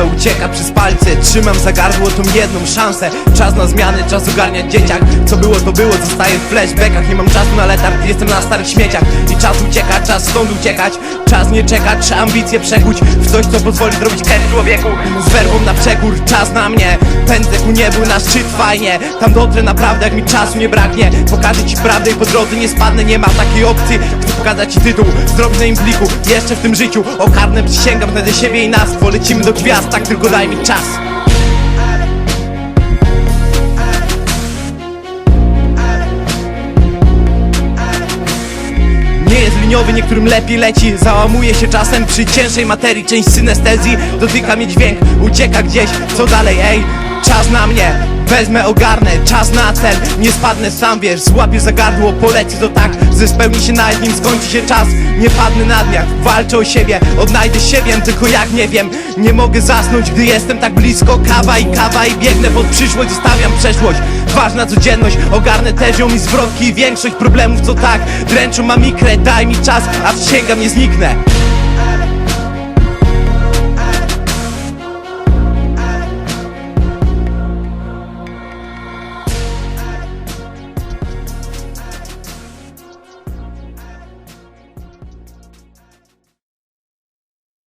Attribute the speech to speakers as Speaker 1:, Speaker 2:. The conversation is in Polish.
Speaker 1: Ponadto ucieka przez palce. Trzymam za gardło tą jedną szansę. Czas na zmiany, czas ogarniać dzieciak. Co było to było, zostaje w flashbackach. Nie mam czasu na letarg, jestem na starych śmieciach. I czas ucieka, czas stąd uciekać Czas nie czekać, ambicje przekuć W coś, co pozwoli zrobić ten człowieku. Z werbą na przekór, czas na mnie. Pędzę ku niebu na szczyt fajnie. Tam dotrę naprawdę, jak mi czasu nie braknie. Pokażę ci prawdę i po drodze nie spadnę. Nie ma takiej opcji, chcę pokazać ci tytuł. Zrobić na im pliku, jeszcze w tym życiu. O karne przysięgam, znajdę siebie i nas. Polecimy do gwiazd, tak tylko daj mi czas Liniowy, niektórym lepiej leci. Załamuje się czasem przy cięższej materii. Część synestezji dotyka mnie dźwięk Ucieka gdzieś, co dalej, ej? Czas na mnie, wezmę, ogarnę Czas na cel, nie spadnę sam wiesz Złapię za gardło, poleci to tak Że spełni się nawet nim skończy się czas. Nie padnę na dniach, walczę o siebie Odnajdę siebie, tylko jak nie wiem. Nie mogę zasnąć, gdy jestem tak blisko Kawa i kawa i biegnę pod przyszłość Zostawiam przeszłość, ważna codzienność Ogarnę też ją i zwrotki większość problemów co tak Dręczą mam ikrę, daj mi czas A przysięgam nie zniknę